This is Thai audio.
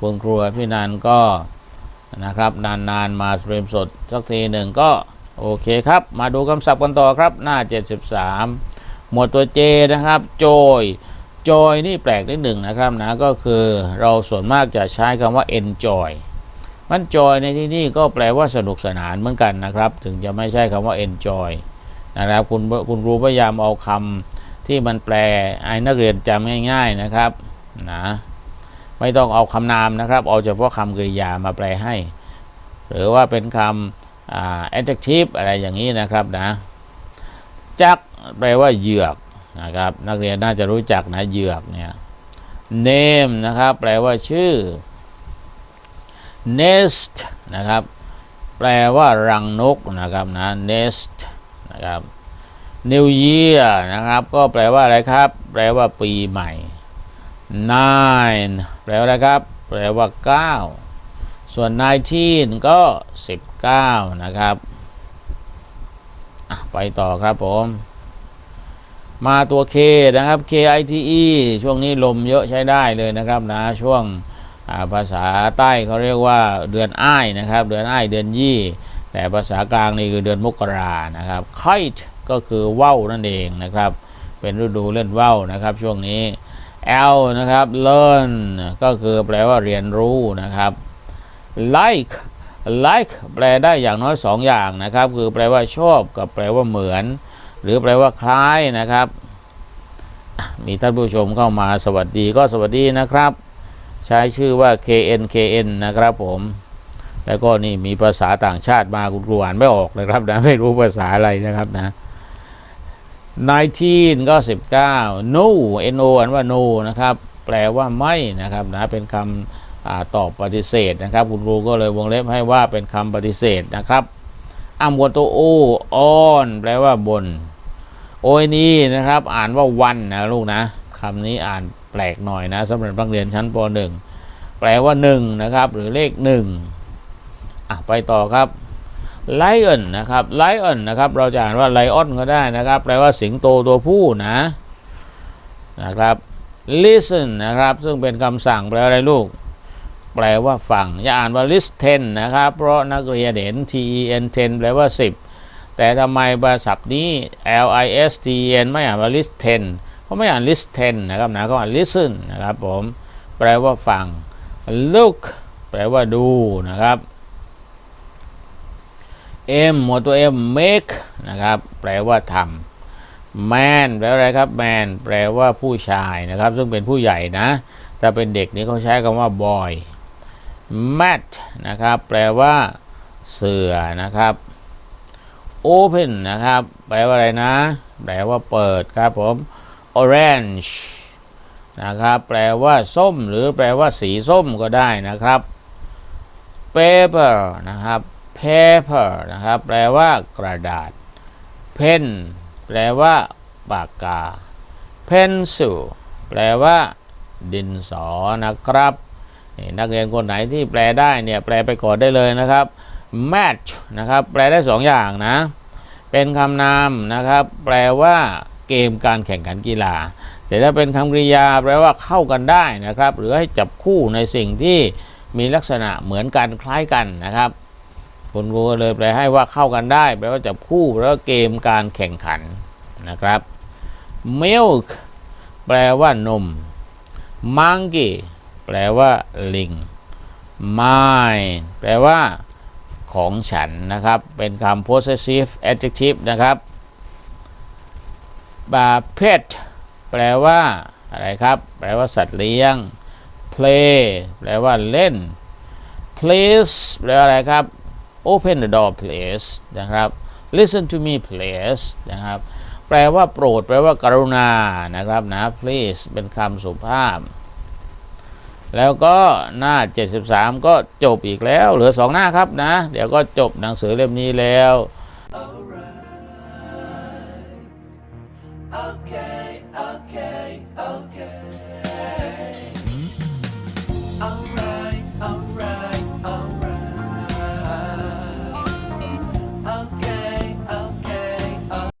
คุณครูพี่นันก็นะครับ นานๆมาสตรีมสดสักทีหนึ่งก็โอเคครับ มาดูคำศัพท์กันต่อครับ หน้า 73 หมวดตัว J นะครับ joy joy นี่แปลกนิดหนึ่งนะครับนะก็คือเราส่วนมากจะใช้คำว่า enjoy มัน joy ในที่นี่ก็แปลว่าสนุกสนานเหมือนกันนะครับ ถึงจะไม่ใช่คำว่า enjoy นะครับคุณคุณครูพยายามเอาคำที่มันแปลให้นักเรียนจำง่าย ๆนะครับนะ ไม่ต้องเอาคำนามนะครับ เอาเฉพาะคำกริยามาแปลให้ หรือว่าเป็นคำ adjective อะไรอย่างนี้นะครับนะจักแปลว่าเหยือกนะครับ นักเรียนน่าจะรู้จักนะเหยือกเนี่ย name นะครับ แปลว่าชื่อ nest นะครับ แปลว่ารังนกนะครับนะ nest นะครับ New Year นะครับ ก็แปลว่าอะไรครับ แปลว่าปีใหม่ nine แปลว่าอะไรครับ แปลว่า 9 ส่วน 19 ก็ 19 นะครับ ไปต่อครับผม มาตัว K นะครับ KITE ช่วงนี้ลมเยอะใช้ได้เลยนะครับนะ ช่วงาภาษาใต้เขาเรียกว่าเดือนอ้ายนะครับ เดือนอ้ายเดือนยี่ แต่ภาษากลางนี่คือเดือนมกรานะครับ kite ก็คือว่าวนั่นเองนะครับ เป็นฤดูเล่นว่าวนะครับ ช่วงนี้ L นะครับ learn ก็คือแปลว่าเรียนรู้นะครับ like like แปลได้อย่างน้อยสองอย่างนะครับ คือแปลว่าชอบกับแปลว่าเหมือน หรือแปลว่าคล้ายนะครับ มีท่านผู้ชมเข้ามาสวัสดีก็สวัสดีนะครับ ใช้ชื่อว่า KN KN นะครับผมแล้วก็นี่มีภาษาต่างชาติมาคุณครูอ่านไม่ออกนะครับนะไม่รู้ภาษาอะไรนะครับนะ 19 ก็ 19 no no อ่านว่า no นะครับ แปลว่าไม่นะครับนะเป็นคำอตอบปฏิเสธนะครับ คุณครูก็เลยวงเล็บให้ว่าเป็นคำปฏิเสธนะครับอ่าหมวตัว o on แปลว่าบน โอยนี้นะครับ อ่านว่าวันนะลูกนะคำนี้อ่านแปลกหน่อยนะสำหรับนักเรียนชั้นป .1 แปลว่า1นะครับ หรือเลข1อะไปต่อครับ lion นนะครับ lion นนะครับเราจะอ่านว่า lion ก็ได้นะครับ แปลว่าสิงโตตัวผู้นะนะครับ listen นะครับ ซึ่งเป็นคำสั่งแปลว่าอะไรลูก แปลว่าฟัง อย่าอ่านว่า listen นะครับ เพราะนักเรียนเห็น t e n 10แปลว่า 10 แต่ทำไมภาษานี้ l i s t e n ไม่อ่านว่า listen เขาไม่อ่าน listen นะครับนะเขาอ่าน listen นะครับผม แปลว่าฟัง look แปลว่าดูนะครับ M หมวดตัว M make นะครับ แปลว่าทำ man แปลว่าอะไรครับ man แปลว่าผู้ชายนะครับ ซึ่งเป็นผู้ใหญ่นะ ถ้าเป็นเด็กนี่เขาใช้คำว่า boy mat นะครับ แปลว่าเสือนะครับ open นะครับ แปลว่าอะไรนะ แปลว่าเปิดครับผม orange นะครับ แปลว่าส้ม หรือแปลว่าสีส้มก็ได้นะครับ paper นะครับ paper นะครับ แปลว่ากระดาษ pen แปลว่าปากกา pencil แปลว่า ดินสอนะครับนี่นักเรียนคนไหนที่แปลได้เนี่ยแปลไปก่อนได้เลยนะครับ match นะครับ แปลได้สองอย่างนะ เป็นคำนามนะครับ แปลว่าเกมการแข่งขันกีฬา แต่ถ้าเป็นคำกริยาแปลว่าเข้ากันได้นะครับ หรือให้จับคู่ในสิ่งที่มีลักษณะเหมือนกันคล้ายกันนะครับ คุณครูก็เลยแปลให้ว่าเข้ากันได้แปลว่าจับคู่แล้วเกมการแข่งขันนะครับ milk แปลว่านม monkey แปลว่าลิง mine แปลว่าของฉันนะครับ เป็นคำ possessive adjective นะครับบา pet แปลว่าอะไรครับ แปลว่าสัตว์เลี้ยง play แปลว่าเล่น please แปลว่าอะไรครับ open the door please นะครับ listen to me please นะครับ แปลว่าโปรด แปลว่ากรุณา นะครับนะ please เป็นคำสุภาพ แล้วก็หน้า 73 ก็จบอีกแล้ว เหลือ 2 หน้าครับนะ เดี๋ยวก็จบหนังสือเล่มนี้แล้ว